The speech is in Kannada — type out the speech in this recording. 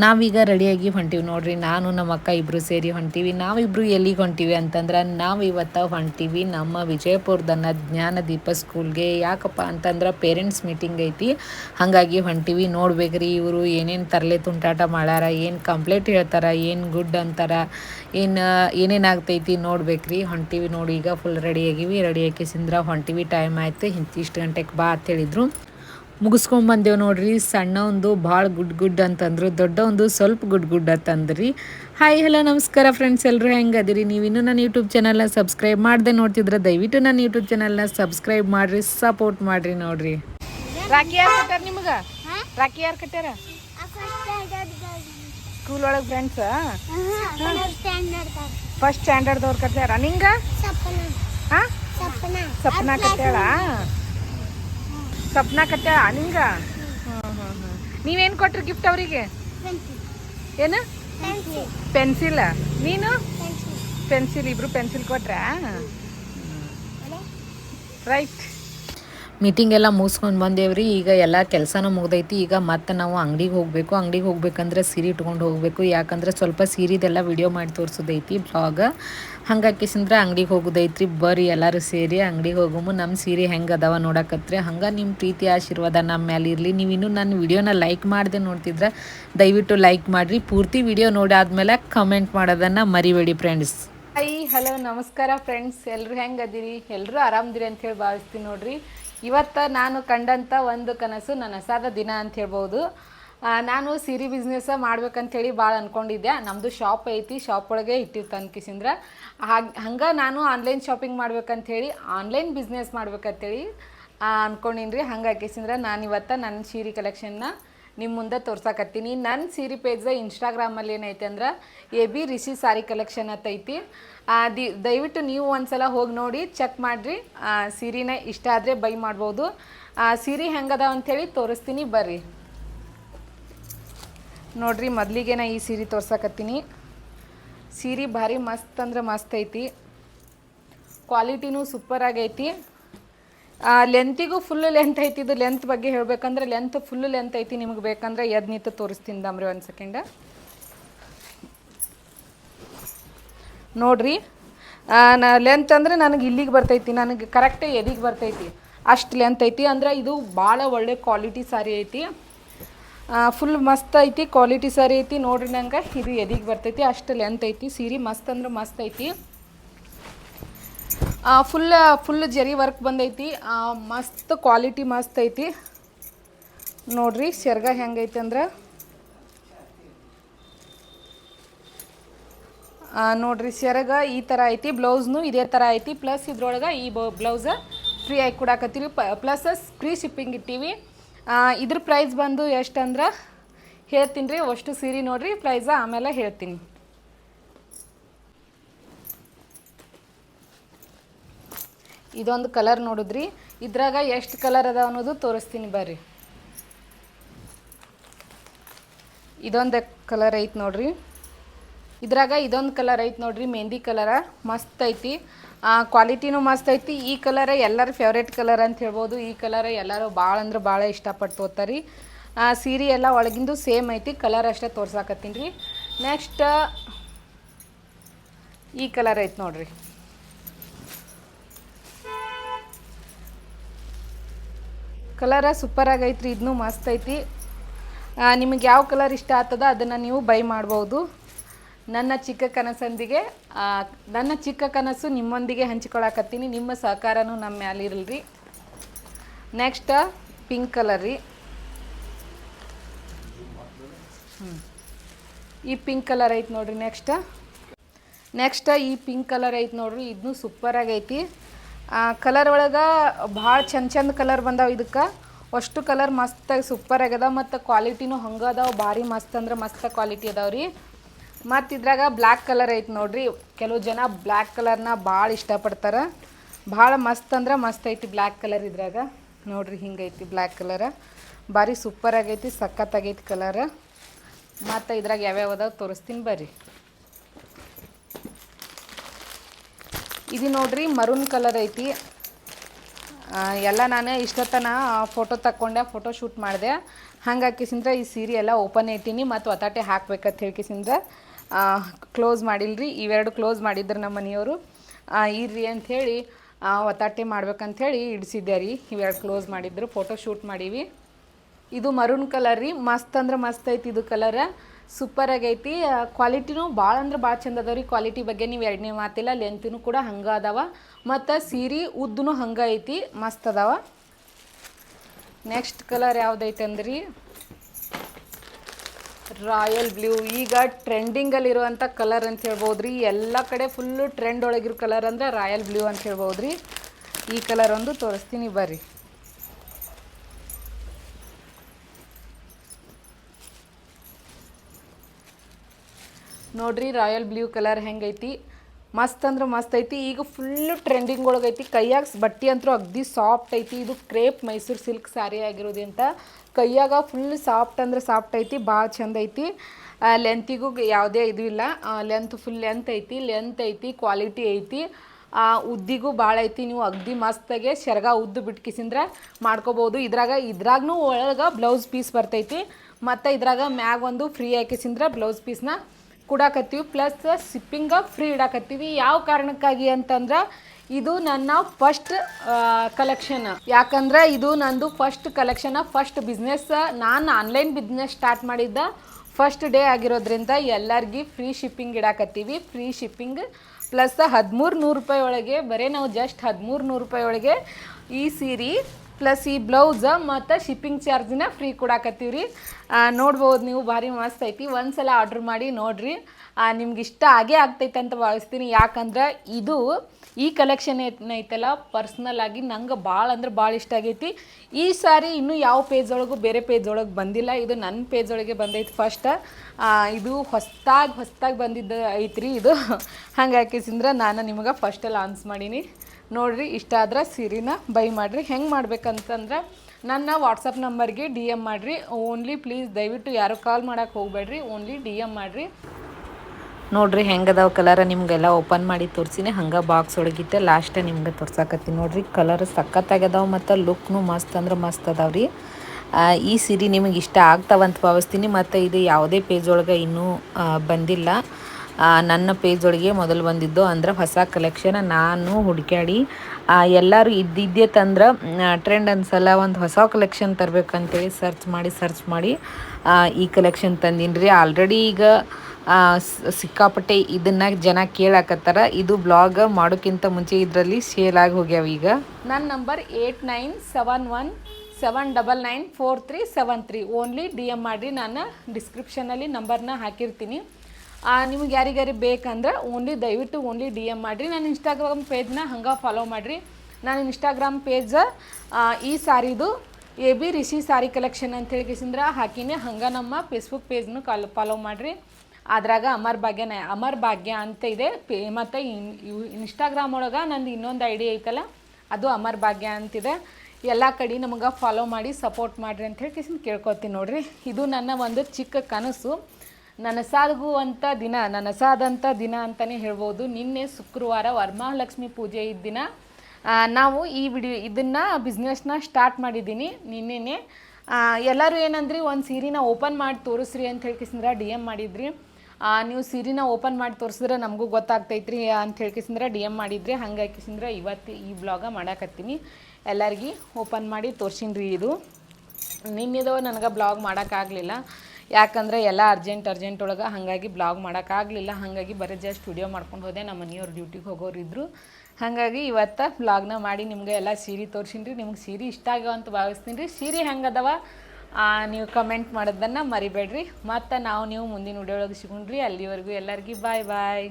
ನಾವೀಗ ರೆಡಿಯಾಗಿ ಹೊಂಟೀವಿ ನೋಡ್ರಿ. ನಾನು ನಮ್ಮ ಅಕ್ಕ ಇಬ್ಬರು ಸೇರಿ ಹೊಂಟೀವಿ. ನಾವಿಬ್ರು ಎಲ್ಲಿಗೆ ಹೊಂಟೀವಿ ಅಂತಂದ್ರೆ ನಾವು ಇವತ್ತು ಹೊಂಟೀವಿ ನಮ್ಮ ವಿಜಯಪುರದನ್ನ ಜ್ಞಾನದೀಪ ಸ್ಕೂಲ್ಗೆ. ಯಾಕಪ್ಪ ಅಂತಂದ್ರೆ ಪೇರೆಂಟ್ಸ್ ಮೀಟಿಂಗ್ ಐತಿ. ಹಾಗಾಗಿ ಹೊಂಟೀವಿ. ನೋಡ್ಬೇಕ್ರಿ ಇವರು ಏನೇನು ತರಲೆ ತುಂಟಾಟ ಮಾಡ್ಯಾರ, ಏನು ಕಂಪ್ಲೇಂಟ್ ಹೇಳ್ತಾರ, ಏನು ಗುಡ್ ಅಂತಾರ, ಏನು, ಏನೇನು ಆಗ್ತೈತಿ ನೋಡ್ಬೇಕ್ರಿ. ಹೊಂಟೀವಿ ನೋಡಿ, ಈಗ ಫುಲ್ ರೆಡಿಯಾಗಿವಿ ರೆಡಿಯಾಗಿ ಸಿಂದ್ರ ಹೊಂಟೀವಿ. ಟೈಮ್ ಆಯ್ತು. ಇಂತಿಷ್ಟು ಗಂಟೆಗೆ ಬಾ ಅಂತ ಹೇಳಿದ್ರು ಮುಗಿಸ್ಕೊಂಡ್ ಬಂದೇವು ನೋಡ್ರಿ ಸಣ್ಣ ಒಂದು ಭಾಳ ಗುಡ್ ಗುಡ್ ಅಂತಂದ್ರು ದೊಡ್ಡ ಒಂದು ಸ್ವಲ್ಪ ಗುಡ್ ಗುಡ್ ಅಂತಂದ್ರಿ. ಹಾಯ್ ಹಲೋ ನಮಸ್ಕಾರ ಫ್ರೆಂಡ್ಸ್ ಎಲ್ಲರೂ ಹೆಂಗೆ ಅದಿರಿ? ನೀವು ಇನ್ನೂ ನನ್ನ ಯೂಟ್ಯೂಬ್ ಚಾನಲ್ನ ಸಬ್ಸ್ಕ್ರೈಬ್ ಮಾಡದೆ ನೋಡ್ತಿದ್ರೆ ದಯವಿಟ್ಟು ನನ್ನ ಯೂಟ್ಯೂಬ್ ಚಾನಲ್ನ ಸಬ್ಸ್ಕ್ರೈಬ್ ಮಾಡಿರಿ ಸಪೋರ್ಟ್ ಮಾಡಿರಿ ನೋಡ್ರಿ. ರಾಖಿ ಯಾರು ಕಟ್ಟಾರ ನಿಮಗೆ? ರಾಖಿ ಯಾರು ಕಟ್ಟಾರ ಸ್ಕೂಲ್ ಒಳಗೆ ಫ್ರೆಂಡ್ಸ್ ಫಸ್ಟ್ ಸ್ಟ್ಯಾಂಡರ್ಡ್ದವ್ರು ಕಟ್ಟಾರ ನಿಂಗ? ಸಪ್ನಾ. ಸಪ್ನ. ಕಟ್ಟಾಳ ಸಪ್ನ ಕಟ್ಟಾಳ ನಿಂಗ ನೀವೇನು ಕೊಟ್ರಿ ಗಿಫ್ಟ್ ಅವರಿಗೆ? ಏನು? ಪೆನ್ಸಿಲ್ ನೀನು? ಪೆನ್ಸಿಲ್ ಇಬ್ರು ಪೆನ್ಸಿಲ್ ಕೊಟ್ರಾ? ರೈಟ್ ಮೀಟಿಂಗ್ ಎಲ್ಲ ಮುಗಿಸ್ಕೊಂಡು ಬಂದೇವ್ರಿ. ಈಗ ಎಲ್ಲ ಕೆಲಸನೂ ಮುಗ್ದೈತಿ. ಈಗ ಮತ್ತೆ ನಾವು ಅಂಗಡಿಗೆ ಹೋಗಬೇಕು. ಅಂಗಡಿಗೆ ಹೋಗ್ಬೇಕಂದ್ರೆ ಸೀರೆ ಇಟ್ಕೊಂಡು ಹೋಗಬೇಕು. ಯಾಕಂದ್ರೆ ಸ್ವಲ್ಪ ಸೀರೆದೆಲ್ಲ ವಿಡಿಯೋ ಮಾಡಿ ತೋರಿಸೋದೈತಿ ಬ್ಲಾಗ್. ಹಂಗಾಕಿಸಂದ್ರೆ ಅಂಗಡಿಗೆ ಹೋಗೋದೈತ್ರಿ. ಬರ್ರಿ ಎಲ್ಲರೂ ಸೇರಿ ಅಂಗಡಿಗೆ ಹೋಗಮು. ನಮ್ಮ ಸೀರೆ ಹೆಂಗೆ ಅದಾವ ನೋಡಕತ್ರಿ. ಹಂಗೆ ನಿಮ್ಮ ಪ್ರೀತಿ ಆಶೀರ್ವಾದ ನಮ್ಮ ಮೇಲೆ ಇರಲಿ. ನೀವು ಇನ್ನೂ ನನ್ನ ವಿಡಿಯೋನ ಲೈಕ್ ಮಾಡಿದೆ ನೋಡ್ತಿದ್ರೆ, ದಯವಿಟ್ಟು ಲೈಕ್ ಮಾಡಿರಿ. ಪೂರ್ತಿ ವಿಡಿಯೋ ನೋಡಾದ್ಮೇಲೆ ಕಮೆಂಟ್ ಮಾಡೋದನ್ನು ಮರಿಬೇಡಿ ಫ್ರೆಂಡ್ಸ್. ಹಾಯ್ ಹಲೋ ನಮಸ್ಕಾರ ಫ್ರೆಂಡ್ಸ್. ಎಲ್ಲರೂ ಹೆಂಗೆ ಅದೀರಿ? ಎಲ್ಲರೂ ಆರಾಮದಿರಿ ಅಂತ ಹೇಳಿ ಭಾವಿಸ್ತೀನಿ ನೋಡ್ರಿ. ಇವತ್ತು ನಾನು ಕಂಡಂಥ ಒಂದು ಕನಸು ನನ್ನ ಅಸಾದ ದಿನ ಅಂತ ಹೇಳ್ಬೋದು. ನಾನು ಸೀರೆ ಬಿಸ್ನೆಸ್ ಮಾಡ್ಬೇಕಂತೇಳಿ ಭಾಳ ಅಂದ್ಕೊಂಡಿದ್ದೆ ನಮ್ಮದು ಶಾಪ್ ಐತಿ ಶಾಪ್ ಒಳಗೆ ಇಟ್ಟಿತ್ತು ಅನ್ಕಿಸಿಂದ್ರ ಹಾಗೆ, ಹಂಗೆ ನಾನು ಆನ್ಲೈನ್ ಶಾಪಿಂಗ್ ಮಾಡ್ಬೇಕಂತೇಳಿ ಆನ್ಲೈನ್ ಬಿಸ್ನೆಸ್ ಮಾಡ್ಬೇಕಂತೇಳಿ ಅಂದ್ಕೊಂಡಿನಿ ರೀ ಹಂಗೆ ಹಾಕಿಸಿಂದ್ರೆ ನಾನು ಇವತ್ತು ನನ್ನ ಸೀರೆ ಕಲೆಕ್ಷನ್ನ ನಿಮ್ಮ ಮುಂದೆ ತೋರ್ಸಕತ್ತೀನಿ. ನನ್ನ ಸೀರೆ ಪೇಜ್ ಇನ್ಸ್ಟಾಗ್ರಾಮಲ್ಲಿ ಏನೈತೆ ಅಂದ್ರೆ, A B Rishi sari collection ಅಂತ ಐತಿ. ದಿ, ದಯವಿಟ್ಟು ನೀವು ಒಂದ್ಸಲ ಹೋಗಿ ನೋಡಿ ಚೆಕ್ ಮಾಡಿರಿ. ಸೀರೆನ ಇಷ್ಟ ಆದರೆ ಬೈ ಮಾಡ್ಬೋದು. ಸೀರೆ ಹೆಂಗದ ಅಂಥೇಳಿ ತೋರಿಸ್ತೀನಿ, ಬರ್ರಿ. ನೋಡ್ರಿ ಮೊದಲಿಗೆ ನಾ ಈ ಸೀರೆ ತೋರ್ಸಕತ್ತೀನಿ. ಸೀರೆ ಭಾರಿ ಮಸ್ತ್ ಅಂದ್ರೆ ಮಸ್ತ್ ಐತಿ. ಕ್ವಾಲಿಟಿನೂ ಸೂಪರ್ ಆಗೈತಿ. ಲೆಂತಿಗೂ ಫುಲ್ ಲೆಂತ್ ಐತಿ. ಇದು ಲೆಂತ್ ಬಗ್ಗೆ ಹೇಳ್ಬೇಕಂದ್ರೆ ಲೆಂತ್ ಫುಲ್ ಲೆಂತ್ ಐತಿ ನಿಮ್ಗೆ ಬೇಕಂದ್ರೆ ಎದ್ ನಿಂತು ತೋರಿಸ್ತೀನಿ ದಮ್ರಿ ಒಂದು ಸೆಕೆಂಡ ನೋಡ್ರಿ ನಾ ಲೆಂತ್ ಅಂದ್ರೆ ನನಗೆ ಇಲ್ಲಿಗೆ ಬರ್ತೈತಿ, ನನಗೆ ಕರೆಕ್ಟ್ ಎದಿಗೆ ಬರ್ತೈತಿ. ಅಷ್ಟು ಲೆಂತ್ ಐತಿ ಅಂದ್ರೆ ಇದು ಭಾಳ ಒಳ್ಳೆ ಕ್ವಾಲಿಟಿ ಸಾರಿ ಐತಿ. ಫುಲ್ ಮಸ್ತ್ ಐತಿ ಕ್ವಾಲಿಟಿ ಸಾರಿ ಐತಿ. ನೋಡ್ರಿ ನಂಗೆ ಇದು ಎದಿಗೆ ಬರ್ತೈತಿ, ಅಷ್ಟು ಲೆಂತ್ ಐತಿ. ಸೀರೆ ಮಸ್ತ್ ಅಂದ್ರೆ ಮಸ್ತ್ ಐತಿ. ಫುಲ್ ಫುಲ್ ಜರಿ ವರ್ಕ್ ಬಂದೈತಿ. ಮಸ್ತ್ ಕ್ವಾಲಿಟಿ ಮಸ್ತ್ ಐತಿ. ನೋಡ್ರಿ ಸೆರ್ಗ ಹೆಂಗೈತಿ ಅಂದ್ರೆ. ನೋಡ್ರಿ ಸೆರಗ ಈ ಥರ ಐತಿ, ಬ್ಲೌಸ್ನು ಇದೇ ಥರ ಐತಿ. ಪ್ಲಸ್ ಇದ್ರೊಳಗೆ ಈ ಬ್ಲೌಸ್ ಫ್ರೀ ಆಗಿ ಕೊಡಾಕತ್ತೀವಿ ಪ್ಲಸ್ ಫ್ರೀ ಶಿಪ್ಪಿಂಗ್ ಇಟ್ಟೀವಿ. ಇದ್ರ ಪ್ರೈಸ್ ಬಂದು ಎಷ್ಟಂದ್ರೆ? ಹೇಳ್ತೀನಿ ರೀ, ಅಷ್ಟು ಸೀರೆ ನೋಡ್ರಿ ಪ್ರೈಸ ಆಮೇಲೆ ಹೇಳ್ತೀನಿ. ಇದೊಂದು ಕಲರ್ ನೋಡಿದ್ರಿ. ಇದ್ರಾಗ ಎಷ್ಟು ಕಲರ್ ಅದ ಅನ್ನೋದು ತೋರಿಸ್ತೀನಿ ಬರ್ರಿ. ಇದೊಂದು ಕಲರ್ ಐತಿ ನೋಡ್ರಿ. ಇದ್ರಾಗ ಇದೊಂದು ಕಲರ್ ಐತಿ ನೋಡ್ರಿ, ಮೆಹಂದಿ ಕಲರ. ಮಸ್ತ್ ಐತಿ. ಕ್ವಾಲಿಟಿನೂ ಮಸ್ತ್ ಐತಿ. ಈ ಕಲರ ಎಲ್ಲರ ಫೇವ್ರೇಟ್ ಕಲರ್ ಅಂತ ಹೇಳ್ಬೋದು. ಈ ಕಲರ್ ಎಲ್ಲರೂ ಭಾಳ ಅಂದ್ರೆ ಭಾಳ ಇಷ್ಟಪಟ್ಟು ತೋತಾರಿ. ಸೀರೆ ಎಲ್ಲ ಒಳಗಿಂದು ಸೇಮ್ ಐತಿ. ಕಲರ್ ಅಷ್ಟೇ ತೋರ್ಸಾಕತ್ತೀನಿ ರೀ. ನೆಕ್ಸ್ಟ್ ಈ ಕಲರ್ ಐತಿ ನೋಡ್ರಿ. ಕಲರ ಸೂಪರ್ ಆಗೈತ್ರಿ ಇದನ್ನು ಮಸ್ತ್ ಐತಿ. ನಿಮಗೆ ಯಾವ ಕಲರ್ ಇಷ್ಟ ಆಗ್ತದ ಅದನ್ನು ನೀವು ಬೈ ಮಾಡ್ಬೋದು. ನನ್ನ ಚಿಕ್ಕ ಕನಸಂದಿಗೆ ನನ್ನ ಚಿಕ್ಕ ಕನಸು ನಿಮ್ಮೊಂದಿಗೆ ಹಂಚಿಕೊಳ್ಳಾಕತ್ತೀನಿ ನಿಮ್ಮ ಸಹಕಾರನೂ ನಮ್ಮ ಮ್ಯಾಲೆ ಇರಲ್ರಿ ನೆಕ್ಸ್ಟ್ ಪಿಂಕ್ ಕಲರ್ ರೀ. ಈ ಪಿಂಕ್ ಕಲರ್ ಐತಿ ನೋಡ್ರಿ ನೆಕ್ಸ್ಟ್ ನೆಕ್ಸ್ಟ್ ಈ ಪಿಂಕ್ ಕಲರ್ ಐತಿ ನೋಡ್ರಿ ಇದನ್ನು ಸೂಪರ್ ಆಗೈತಿ. ಕಲರ್ ಒಳಗೆ ಭಾಳ ಚಂದ ಚಂದ ಕಲರ್ ಬಂದಾವ ಇದಕ್ಕೆ. ಅಷ್ಟು ಕಲರ್ ಮಸ್ತಾಗಿ ಸೂಪರ್ ಆಗ್ಯದ ಮತ್ತು ಕ್ವಾಲಿಟಿನೂ ಹಂಗೆ ಅದಾವ, ಭಾರಿ ಮಸ್ತ್ ಅಂದ್ರೆ ಮಸ್ತ್ ಕ್ವಾಲಿಟಿ ಅದಾವ್ರಿ ಮತ್ತು ಇದ್ರಾಗ ಬ್ಲ್ಯಾಕ್ ಕಲರ್ ಐತಿ ನೋಡ್ರಿ. ಕೆಲವು ಜನ ಬ್ಲ್ಯಾಕ್ ಕಲರ್ನ ಭಾಳ ಇಷ್ಟಪಡ್ತಾರೆ. ಭಾಳ ಮಸ್ತ್ ಅಂದ್ರೆ ಮಸ್ತ್ ಐತಿ ಬ್ಲ್ಯಾಕ್ ಕಲರ್ ಇದ್ರಾಗ. ನೋಡಿರಿ ಹಿಂಗೈತಿ ಬ್ಲ್ಯಾಕ್ ಕಲರ್ ಭಾರಿ ಸೂಪರ್ ಆಗೈತಿ ಸಖತ್ತಾಗೈತಿ ಕಲರ್ ಮತ್ತು ಇದ್ರಾಗ ಯಾವ್ಯಾವ ಅದಾವ ತೋರಿಸ್ತೀನಿ ಬರ್ರಿ. ಇದು ನೋಡ್ರಿ ಮರೂನ್ ಕಲರ್ ಐತಿ. ಎಲ್ಲ ನಾನು ಇಷ್ಟೊತ್ತನ ಫೋಟೋ ತಕ್ಕೊಂಡೆ ಫೋಟೋ ಶೂಟ್ ಮಾಡಿದೆ. ಹಂಗೆ ಹಾಕಿಸಿಂದ್ರೆ ಈ ಸೀರೆ ಎಲ್ಲ ಓಪನ್ ಐತೀನಿ ಮತ್ತು ಒತ್ತಾಟೆ ಹಾಕ್ಬೇಕಂತ ಹೇಳ್ಕಿಸಿಂದ್ರ ಕ್ಲೋಸ್ ಮಾಡಿಲ್ರಿ. ಇವೆರಡು ಕ್ಲೋಸ್ ಮಾಡಿದ್ರು ನಮ್ಮ ಮನೆಯವರು. ಇರ್ರಿ ಅಂಥೇಳಿ ಒತ್ತಾಟೆ ಮಾಡ್ಬೇಕಂಥೇಳಿ ಇಡಿಸಿದ್ದೆ ರೀ. ಇವೆರಡು ಕ್ಲೋಸ್ ಮಾಡಿದ್ರು ಫೋಟೋ ಶೂಟ್ ಮಾಡೀವಿ. ಇದು ಮರೂನ್ ಕಲರ್ ರೀ. ಮಸ್ತ್ ಅಂದ್ರೆ ಮಸ್ತ್ ಐತಿ ಇದು ಕಲರ್ ಸೂಪರ್ ಆಗೈತಿ. ಕ್ವಾಲಿಟಿನೂ ಭಾಳ ಅಂದ್ರೆ ಭಾಳ ಚಂದ ಅದಾವ ರೀ. ಕ್ವಾಲಿಟಿ ಬಗ್ಗೆ ನೀವು ಎರಡನೇ ಮಾತಿಲ್ಲ ಲೆಂತಿನೂ ಕೂಡ ಹಂಗೆ ಅದಾವ. ಮತ್ತು ಸೀರೆ ಉದ್ದೂ ಹಂಗೆ ಐತಿ, ಮಸ್ತ್ ಅದಾವ. ನೆಕ್ಸ್ಟ್ ಕಲರ್ ಯಾವ್ದೈತೆ ಅಂದ್ರಿ? ರಾಯಲ್ ಬ್ಲೂ ಈಗ ಟ್ರೆಂಡಿಂಗಲ್ಲಿರುವಂಥ ಕಲರ್ ಅಂತ ಹೇಳ್ಬೋದು ರೀ ಎಲ್ಲ ಕಡೆ ಫುಲ್ಲು ಟ್ರೆಂಡ್ ಒಳಗಿರೋ ಕಲರ್ ಅಂದರೆ ರಾಯಲ್ ಬ್ಲೂ ಅಂತ ಹೇಳ್ಬೋದು ರೀ ಈ ಕಲರ್ ಒಂದು ತೋರಿಸ್ತೀನಿ ಬರ್ರಿ. ನೋಡ್ರಿ, ರಾಯಲ್ ಬ್ಲೂ ಕಲರ್ ಹೆಂಗೈತಿ. ಮಸ್ತ್ ಅಂದ್ರೆ ಮಸ್ತ್ ಐತಿ. ಈಗ ಫುಲ್ ಟ್ರೆಂಡಿಂಗ್ ಒಳಗೈತಿ ಕೈಯಾಗ ಬಟ್ಟೆ ಅಂತೂ ಅಗ್ದಿ ಸಾಫ್ಟ್ ಐತಿ. ಇದು ಕ್ರೇಪ್ ಮೈಸೂರು ಸಿಲ್ಕ್ ಸ್ಯಾರಿ ಆಗಿರೋದ್ರಿಂದ ಕೈಯಾಗ ಫುಲ್ ಸಾಫ್ಟ್ ಅಂದ್ರೆ ಸಾಫ್ಟ್ ಐತಿ. ಭಾಳ ಚಂದ ಐತಿ. ಲೆಂತಿಗೂ ಯಾವುದೇ ಇದು ಇಲ್ಲ. ಲೆಂತ್ ಫುಲ್ ಲೆಂತ್ ಐತಿ. ಲೆಂತ್ ಐತಿ ಕ್ವಾಲಿಟಿ ಐತಿ. ಉದ್ದಿಗೂ ಭಾಳ ಐತಿ. ನೀವು ಅಗ್ದಿ ಮಸ್ತಾಗೆ ಶರ್ಗ ಉದ್ದು ಬಿಟ್ಕಿಸಿಂದ್ರೆ ಮಾಡ್ಕೋಬೋದು. ಇದ್ರಾಗ ಇದ್ರಾಗೂ ಒಳಗೆ ಬ್ಲೌಸ್ ಪೀಸ್ ಬರ್ತೈತಿ. ಮತ್ತು ಇದ್ರಾಗ ಮ್ಯಾಗ ಒಂದು ಫ್ರೀ ಹಾಕಿಸಿಂದ್ರೆ ಬ್ಲೌಸ್ ಪೀಸ್ನ ಕೊಡಾಕತ್ತೀವಿ. ಪ್ಲಸ್ ಸಿಪ್ಪಿಂಗ ಫ್ರೀ ಇಡಾಕತ್ತೀವಿ. ಯಾವ ಕಾರಣಕ್ಕಾಗಿ ಅಂತಂದ್ರೆ ಇದು ನನ್ನ ಫಸ್ಟ್ ಕಲೆಕ್ಷನ್ ಯಾಕಂದ್ರೆ ಇದು ನಂದು ಫಸ್ಟ್ ಕಲೆಕ್ಷನ್ ಫಸ್ಟ್ ಬಿಸ್ನೆಸ್ ನಾನು ಆನ್ಲೈನ್ ಬಿಸ್ನೆಸ್ ಸ್ಟಾರ್ಟ್ ಮಾಡಿದ್ದ ಫಸ್ಟ್ ಡೇ ಆಗಿರೋದ್ರಿಂದ ಎಲ್ಲರಿಗೂ ಫ್ರೀ ಶಿಪ್ಪಿಂಗ್ ಇಡಾಕತ್ತೀವಿ. ಫ್ರೀ ಶಿಪ್ಪಿಂಗ್ ಪ್ಲಸ್ ಹದಿಮೂರು ನೂರು ರೂಪಾಯಿ ಒಳಗೆ, ಬರೀ ನಾವು ಜಸ್ಟ್ ಹದಿಮೂರು ನೂರು ರೂಪಾಯಿ ಒಳಗೆ ಈ ಸೀರೆ ಪ್ಲಸ್ ಈ ಬ್ಲೌಸ್ ಮತ್ತು ಶಿಪ್ಪಿಂಗ್ ಚಾರ್ಜಿನ ಫ್ರೀ ಕೊಡಾಕತ್ತೀವಿ ರೀ ನೋಡ್ಬೋದು ನೀವು ಭಾರಿ ಮಸ್ತ್ ಐತಿ. ಒಂದ್ಸಲ ಆರ್ಡ್ರ್ ಮಾಡಿ ನೋಡ್ರಿ. ನಿಮ್ಗೆ ಇಷ್ಟ ಆಗೇ ಆಗ್ತೈತೆ ಅಂತ ಭಾವಿಸ್ತೀನಿ. ಯಾಕಂದ್ರೆ ಇದು ಈ ಕಲೆಕ್ಷನ್ ಐತಲ್ಲ ಪರ್ಸ್ನಲ್ ಆಗಿ ನಂಗೆ ಭಾಳ ಅಂದ್ರೆ ಭಾಳ ಇಷ್ಟ ಆಗೈತಿ. ಈ ಸಾರಿ ಇನ್ನೂ ಯಾವ ಪೇಜ್ ಒಳಗೂ ಬೇರೆ ಪೇಜ್ ಒಳಗೆ ಬಂದಿಲ್ಲ. ಇದು ನನ್ನ ಪೇಜ್ ಒಳಗೆ ಬಂದೈತಿ ಫಸ್ಟ್ ಇದು ಹೊಸ್ತಾಗಿ ಹೊಸ್ತಾಗಿ ಬಂದಿದ್ದು ಐತ್ರಿ ಇದು. ಹಂಗೆ ಹಾಕಿಸಿಂದ್ರೆ ನಾನು ನಿಮಗೆ ಫಸ್ಟ್ ಲಾಂಚ್ ಮಾಡೀನಿ. ನೋಡ್ರಿ, ಇಷ್ಟ ಆದ್ರೆ ಸೀರೆನ ಬೈ ಮಾಡಿರಿ. ಹೆಂಗೆ ಮಾಡ್ಬೇಕಂತಂದ್ರೆ ನನ್ನ ವಾಟ್ಸಪ್ ನಂಬರ್ಗೆ ಡಿ ಎಂ ಮಾಡಿರಿ. ಓನ್ಲಿ ಪ್ಲೀಸ್ ದಯವಿಟ್ಟು ಯಾರು ಕಾಲ್ ಮಾಡೋಕ್ಕೆ ಹೋಗಬೇಡ್ರಿ, ಓನ್ಲಿ ಡಿ ಎಂ ಮಾಡಿರಿ. ನೋಡ್ರಿ, ಹೆಂಗದಾವ ಕಲರ್ ನಿಮ್ಗೆಲ್ಲ ಓಪನ್ ಮಾಡಿ ತೋರಿಸಿನಿ. ಹಂಗೆ ಬಾಕ್ಸ್ ಒಳಗಿಟ್ಟೆ ಲಾಸ್ಟ್ ನಿಮ್ಗೆ ತೋರ್ಸಾಕತ್ತೀನಿ ನೋಡ್ರಿ. ಕಲರ್ ಸಖತ್ತಾಗ್ಯದಾವ ಮತ್ತು ಲುಕ್ನು ಮಸ್ತ್ ಅಂದ್ರೆ ಮಸ್ತ್ ಅದಾವ್ರಿ ಈ ಸೀರೆ ನಿಮಗೆ ಇಷ್ಟ ಆಗ್ತಾವಂತ ಭಾವಿಸ್ತೀನಿ. ಮತ್ತು ಇದು ಯಾವುದೇ ಪೇಜ್ ಒಳಗೆ ಇನ್ನೂ ಬಂದಿಲ್ಲ. ನನ್ನ ಪೇಜ್ ಒಳಗೆ ಮೊದಲು ಬಂದಿದ್ದು ಅಂದ್ರೆ ಹೊಸ ಕಲೆಕ್ಷನ್ ನಾನು ಹುಡುಕಾಡಿ ಎಲ್ಲರೂ ಇದ್ದಿದ್ದೇ ತಂದ್ರೆ ಟ್ರೆಂಡ್ ಅನ್ಸಲ್ಲ, ಒಂದು ಹೊಸ ಕಲೆಕ್ಷನ್ ತರಬೇಕಂತೇಳಿ ಸರ್ಚ್ ಮಾಡಿ ಸರ್ಚ್ ಮಾಡಿ ಈ ಕಲೆಕ್ಷನ್ ತಂದೀನಿ ರೀ. ಆಲ್ರೆಡಿ ಈಗ ಸಿಕ್ಕಾಪಟ್ಟೆ ಇದನ್ನ ಜನ ಕೇಳಾಕತ್ತಾರ. ಇದು ಬ್ಲಾಗ್ ಮಾಡೋಕ್ಕಿಂತ ಮುಂಚೆ ಇದರಲ್ಲಿ ಸೇಲ್ ಆಗಿ ಹೋಗ್ಯಾವ ಈಗ. ನನ್ನ number eight nine seven one seven double nine four three seven three only D M ಮಾಡಿ ನಾನು ಡಿಸ್ಕ್ರಿಪ್ಷನಲ್ಲಿ ನಂಬರ್ನ ಹಾಕಿರ್ತೀನಿ. ನಿಮ್ಗೆ ಯಾರಿಗಾರಿ ಬೇಕಂದ್ರೆ ಓನ್ಲಿ ದಯವಿಟ್ಟು ಓನ್ಲಿ ಡಿ ಎಂ ಮಾಡಿರಿ. ನಾನು ಇನ್ಸ್ಟಾಗ್ರಾಮ್ ಪೇಜ್ನ ಹಂಗೆ ಫಾಲೋ ಮಾಡಿರಿ. ನಾನು ಇನ್ಸ್ಟಾಗ್ರಾಮ್ ಪೇಜ್ ಈ ಸಾರಿದು A B Rishi sari collection ಅಂತ ಹೇಳಿಕಿಸಿಂದ್ರೆ ಹಾಕಿನೇ. ಹಂಗೆ ನಮ್ಮ ಫೇಸ್ಬುಕ್ ಪೇಜ್ನು ಕಾಲ್ ಫಾಲೋ ಮಾಡಿರಿ. ಅದ್ರಾಗ ಅಮರ್ ಭಾಗ್ಯನ ಅಮರ್ ಭಾಗ್ಯ ಅಂತ ಇದೆ. ಪೇ, ಮತ್ತು ಇನ್ಸ್ಟಾಗ್ರಾಮ್ ಒಳಗೆ ನಂದು ಇನ್ನೊಂದು ಐಡಿ ಐತಲ್ಲ, ಅದು ಅಮರ್ ಭಾಗ್ಯ ಅಂತಿದೆ. ಎಲ್ಲ ಕಡೆ ನಮಗೆ ಫಾಲೋ ಮಾಡಿ ಸಪೋರ್ಟ್ ಮಾಡಿರಿ ಅಂತ ಹೇಳಿ ಕೇಳ್ಕೊತೀನಿ ನೋಡಿರಿ. ಇದು ನನ್ನ ಒಂದು ಚಿಕ್ಕ ಕನಸು. ನನಸಾಗುವಂಥ ದಿನ ನನಸಾದಂಥ ದಿನ ಅಂತಲೇ ಹೇಳ್ಬೋದು. ನಿನ್ನೆ ಶುಕ್ರವಾರ ವರಮಹಾಲಕ್ಷ್ಮಿ ಪೂಜೆ ಇದ್ದ ದಿನ ನಾವು ಈ ವಿಡಿಯೋ, ಇದನ್ನು ಬಿಸ್ನೆಸ್ನ ಸ್ಟಾರ್ಟ್ ಮಾಡಿದ್ದೀನಿ. ನಿನ್ನೆನೆ ಎಲ್ಲರೂ ಏನಂದ್ರಿ, ಒಂದು ಸೀರೆನ ಓಪನ್ ಮಾಡಿ ತೋರಿಸ್ರಿ ಅಂತ ಹೇಳ್ಕಿಸಿಂದ್ರೆ ಡಿ ಎಂ ಮಾಡಿದ್ರಿ. ನೀವು ಸೀರೆನ ಓಪನ್ ಮಾಡಿ ತೋರಿಸಿದ್ರೆ ನಮಗೂ ಗೊತ್ತಾಗ್ತೈತ್ರಿ ಅಂತ ಹೇಳ್ಕಿಸಿದ್ರೆ ಡಿ ಎಂ ಮಾಡಿದ್ರಿ. ಹಂಗೆ ಹಾಕಿಸಿಂದ್ರೆ ಇವತ್ತು ಈ ಬ್ಲಾಗ ಮಾಡಾಕತ್ತೀನಿ. ಎಲ್ಲರಿಗೆ ಓಪನ್ ಮಾಡಿ ತೋರಿಸಿನ್ರಿ ಇದು. ನಿನ್ನೆದವ ನನಗೆ ಬ್ಲಾಗ್ ಮಾಡೋಕ್ಕಾಗಲಿಲ್ಲ ಯಾಕಂದರೆ ಎಲ್ಲ ಅರ್ಜೆಂಟ್ ಅರ್ಜೆಂಟ್ ಒಳಗೆ ಹಾಗಾಗಿ ಬ್ಲಾಗ್ ಮಾಡೋಕ್ಕಾಗಲಿಲ್ಲ ಹಾಗಾಗಿ ಬರೀ ಜಸ್ಟ್ ವಿಡಿಯೋ ಮಾಡ್ಕೊಂಡು ಹೋದೆ. ನಮ್ಮ ಮನೆಯವ್ರು ಡ್ಯೂಟಿಗೆ ಹೋಗೋರಿದ್ರು ಹಾಗಾಗಿ ಇವತ್ತು ಬ್ಲಾಗ್ನ ಮಾಡಿ ನಿಮಗೆ ಎಲ್ಲ ಸೀರೆ ತೋರಿಸಿನಿ ರೀ ನಿಮ್ಗೆ ಸೀರೆ ಇಷ್ಟ ಆಗ್ಯಾವ ಅಂತ ಭಾವಿಸ್ತೀನಿ. ರೀ ಸೀರೆ ಹೆಂಗದವ? ನೀವು ಕಮೆಂಟ್ ಮಾಡೋದನ್ನು ಮರಿಬೇಡ್ರಿ. ಮತ್ತು ನಾವು ನೀವು ಮುಂದಿನ ವಿಡಿಯೋ ಒಳಗೆ ಸಿಗೊಂಡ್ರಿ ಅಲ್ಲಿವರೆಗೂ ಎಲ್ಲರಿಗೂ ಬಾಯ್ ಬಾಯ್